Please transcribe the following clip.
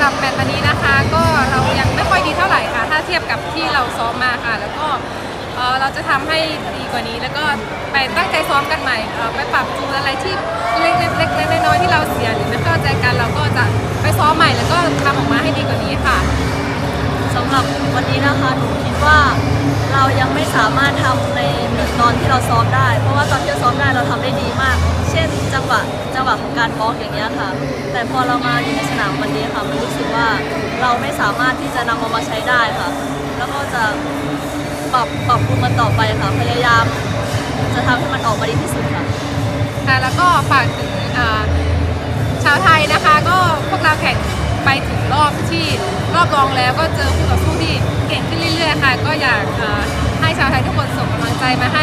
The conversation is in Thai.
หรับแมตช์วันนี้นะคะ ก็เรายังไม่ค่อยดีเท่าไหร่ค่ะ ถ้าเทียบกับที่เราซ้อมมาค่ะ แล้วก็เอ่อเราจะทำให้ดีกว่านี้ แล้วก็ไปตั้งใจซ้อมกันใหม่เอ่อไปปรับจูนอะไรที่เล็กๆเล็กๆน้อยๆที่เราเสียหรือไม่เข้าใจกันเราก็จะไปซ้อมใหม่ แล้วก็ทำออกมาให้ดีกว่านี้ค่ะ สำหรับวันนี้นะคะหนูคิดว่าเรายังไม่สามารถทำในเหมือนตอนที่เราซ้อมได้ เพราะว่าตอนที่เราซ้อมได้เราทำได้ดี งหวะจังหวะของการบล็อกอย่างเงี้ยค่ะ แต่พอเรามาอยู่ในสนามวันนี้ค่ะ มันรู้สึกว่าเราไม่สามารถที่จะนำเอามาใช้ได้ค่ะ แล้วก็จะปรับปรับปรุงมันต่อไปค่ะ พยายามจะทำให้มันออกมาดีที่สุดค่ะ ค่ะแล้วก็ฝากถึงเอ่อชาวไทยนะคะ ก็พวกเราแข่งไปถึงรอบที่รอบรองแล้วก็เจอคู่ต่อสู้ที่เก่งขึ้นเรื่อยๆค่ะ ก็อยากเอ่อให้ชาวไทยทุกคนส่งกำลังใจมาให้